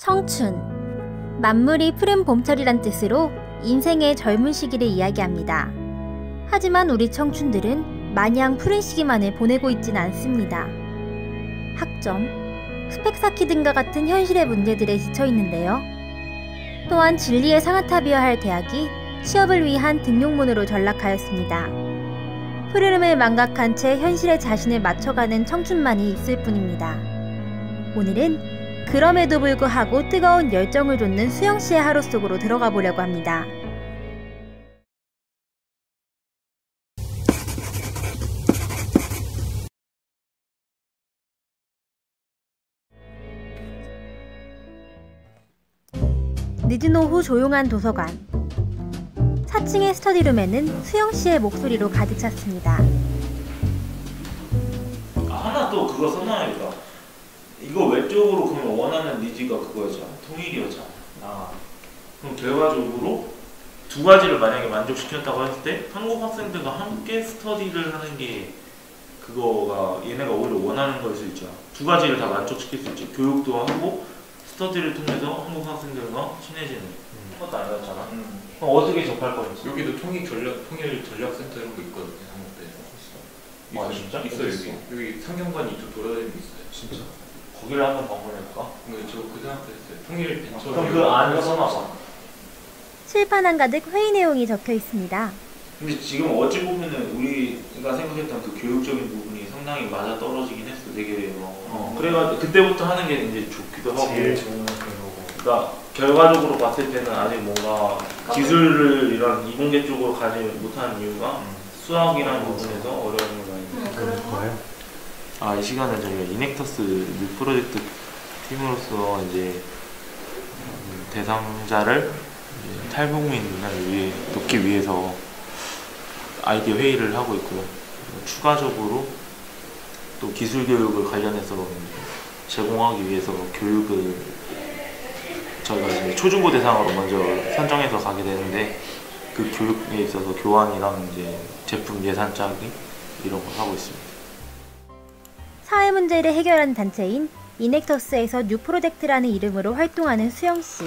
청춘. 만물이 푸른 봄철이란 뜻으로 인생의 젊은 시기를 이야기합니다. 하지만 우리 청춘들은 마냥 푸른 시기만을 보내고 있진 않습니다. 학점, 스펙 쌓기 등과 같은 현실의 문제들에 지쳐 있는데요. 또한 진리의 상아탑이어야 할 대학이 취업을 위한 등용문으로 전락하였습니다. 푸르름을 망각한 채 현실에 자신을 맞춰가는 청춘만이 있을 뿐입니다. 오늘은 그럼에도 불구하고 뜨거운 열정을 돋는 수영 씨의 하루 속으로 들어가 보려고 합니다. 늦은 오후 조용한 도서관. 4층의 스터디룸에는 수영 씨의 목소리로 가득 찼습니다. 아, 하나 또 그거 써놔야겠다. 이거 외적으로 그러면 원하는 니즈가 그거였잖아. 통일이었잖아. 아, 그럼 결과적으로 두 가지를 만약에 만족시켰다고 했을 때 한국 학생들과 함께 스터디를 하는 게 그거가 얘네가 오히려 원하는 거일 수 있잖아. 두 가지를 다 만족시킬 수 있지. 교육도 하고 스터디를 통해서 한국 학생들과 친해지는 그것도 아니었잖아. 그럼 어떻게 접할 건지. 여기도 통일 전략 통일 전략센터 이런 거 있거든요. 한국대. 아. 진짜? 어디 여기. 여기 상경관이 좀 돌아다니는 게 있어요. 진짜? 거기를 한번 방문해볼까? 근데 저그 생각했어요. 통일 벤처. 그럼 그 안을 써놔봐. 칠판 한가득 회의 내용이 적혀 있습니다. 근데 지금 어찌 보면은 우리가 생각했던 그 교육적인 부분이 상당히 맞아 떨어지긴 했어. 되게 어. 그래가지고 그때부터 하는 게 이제 좋기도 하고. 제일 좋은 그거고 그러니까 결과적으로 봤을 때는 아직 뭔가 기술을 이런 이공계 쪽으로 가지 못하는 이유가 수학이라는 부분에서 어려움을 많이. 그런 거예요? 아, 이 시간은 저희가 이넥터스 뉴 프로젝트 팀으로서 이제 음, 대상자를 이제 탈북민을 위해 돕기 위해서 아이디어 회의를 하고 있고요. 추가적으로 또 기술 교육을 관련해서 제공하기 위해서 교육을 저희가 이제 초중고 대상으로 먼저 선정해서 가게 되는데 그 교육에 있어서 교환이랑 이제 제품 예산 짜기 이런 걸 하고 있습니다. 사회 문제를 해결하는 단체인 이넥터스에서 뉴 프로젝트라는 이름으로 활동하는 수영 씨.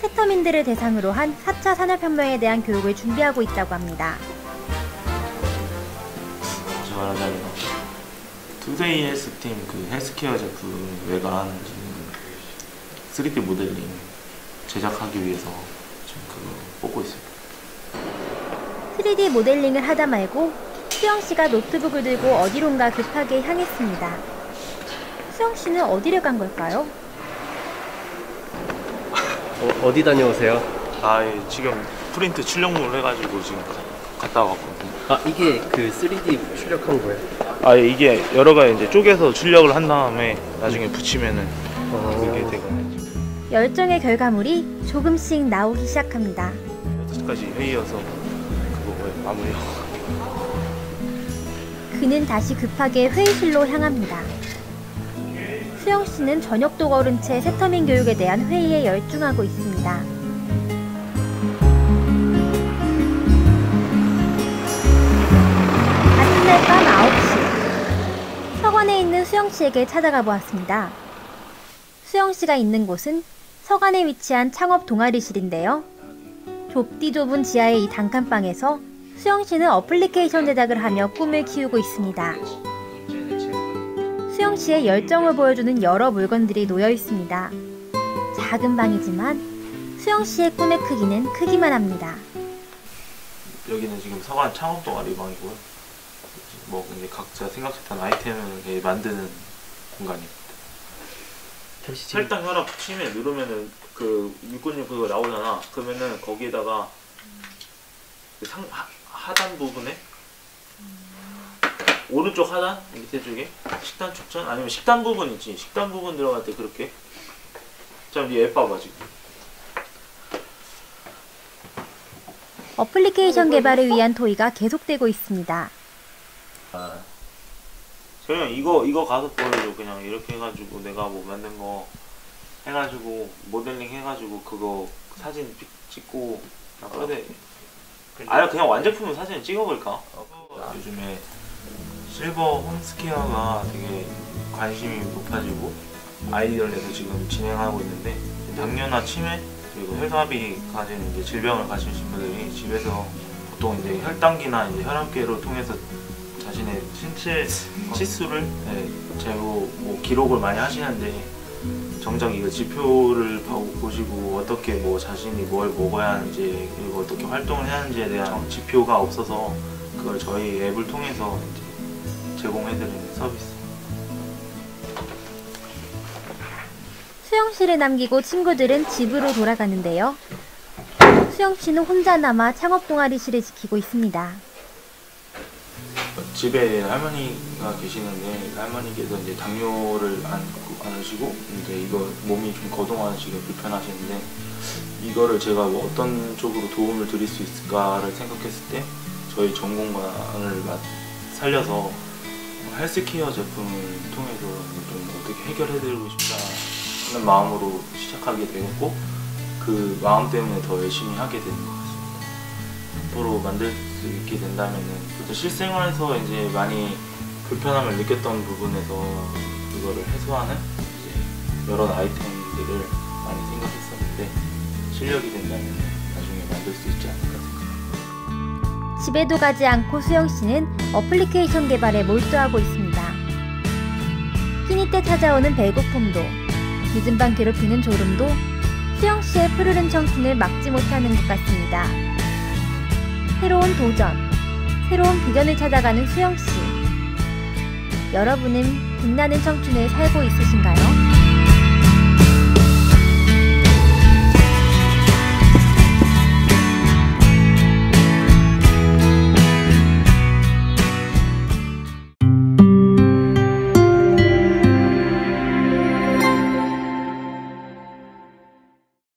세터민들을 대상으로 한 4차 산업혁명에 대한 교육을 준비하고 있다고 합니다. 말하자면 투데이 헬스팀 그 헬스케어 제품 외관 지금 3D 모델링 제작하기 위해서 지금 그거 뽑고 있습니다. 3D 모델링을 하다 말고 수영 씨가 노트북을 들고 어디론가 급하게 향했습니다. 수영 씨는 어디를 간 걸까요? 어, 어디 다녀오세요? 아 예, 지금 프린트 출력물 해가지고 지금 갔다 왔거든요. 아 이게 그 3D 출력한 거예요? 아 예, 이게 여러 가지 이제 쪼개서 출력을 한 다음에 나중에 붙이면은 어, 그게 되거든요. 열정의 결과물이 조금씩 나오기 시작합니다. 6시까지 회의여서 그거 마무리하고 그는 다시 급하게 회의실로 향합니다. 수영 씨는 저녁도 거른 채 세터민 교육에 대한 회의에 열중하고 있습니다. 같은 날밤 9시. 서관에 있는 수영 씨에게 찾아가 보았습니다. 수영 씨가 있는 곳은 서관에 위치한 창업 동아리실인데요. 좁디 좁은 지하의 이 단칸방에서 수영 씨는 어플리케이션 제작을 하며 꿈을 키우고 있습니다. 수영 씨의 열정을 보여주는 여러 물건들이 놓여 있습니다. 작은 방이지만 수영 씨의 꿈의 크기는 크기만 합니다. 여기는 지금 서관 창업 동아리 방이고요. 뭐 이제 각자 생각했던 아이템을 만드는 공간입니다. 살짝 혈압 치매 누르면은 그 육군님 그거 나오잖아. 그러면은 거기에다가 그 상 하, 하단 부분에 오른쪽 하단 밑에 쪽에 식단 촉천 아니면 식단 부분 있지. 식단 부분 들어갈 때 그렇게. 자, 얘 봐봐 지금. 어플리케이션 개발을 위한 토의가 계속되고 있습니다. 그냥 이거 이거 가서 보여줘 그냥 이렇게 해가지고 내가 뭐 만든 거 해가지고 모델링 해가지고 그거 사진 픽- 찍고 그래 아니 그냥 완제품은 사진 찍어볼까? 요즘에 실버 홈스케어가 되게 관심이 높아지고 아이디어를 내서 지금 진행하고 있는데 당뇨나 치매 그리고 혈압이 가진 이제 질병을 가지신 분들이 집에서 보통 이제 혈당기나 이제 혈압계를 통해서 자신의 신체 치수를 네, 재고 뭐 기록을 많이 하시는데 정작 이거 지표를 보- 보시고 어떻게 뭐 자신이 뭘 먹어야 하는지 그리고 어떻게 활동을 해야 하는지에 대한 지표가 없어서 그걸 저희 앱을 통해서 이제 제공해드리는 서비스. 수영 씨를 남기고 친구들은 집으로 돌아가는데요. 수영 씨는 혼자 남아 창업 동아리실을 지키고 있습니다. 집에 할머니가 계시는데 할머니께서 이제 당뇨를 앓 고 앓으시고 이제 이거 몸이 좀 거동하시기가 불편하시는데 이거를 제가 뭐 어떤 쪽으로 도움을 드릴 수 있을까를 생각했을 때 저희 전공관을 마- 살려서 헬스케어 제품을 통해서 좀 어떻게 해결해드리고 싶다는 마음으로 시작하게 되었고 그 마음 때문에 더 열심히 하게 되는 것 같습니다. 앞으로 만들 수 있게 된다면은 또 실생활에서 이제 많이 불편함을 느꼈던 부분에서 그거를 해소하는 여러 아이템들을 많이 생각했었는데 실력이 된다면 나중에 만들 수 있지 않을까 생각합니다. 집에도 가지 않고 수영 씨는 어플리케이션 개발에 몰두하고 있습니다. 끼니 때 찾아오는 배고픔도, 늦은 밤 괴롭히는 졸음도 수영 씨의 푸르른 청춘을 막지 못하는 것 같습니다. 새로운 도전, 새로운 비전을 찾아가는 수영 씨. 여러분은 빛나는 청춘을 살고 있으신가요?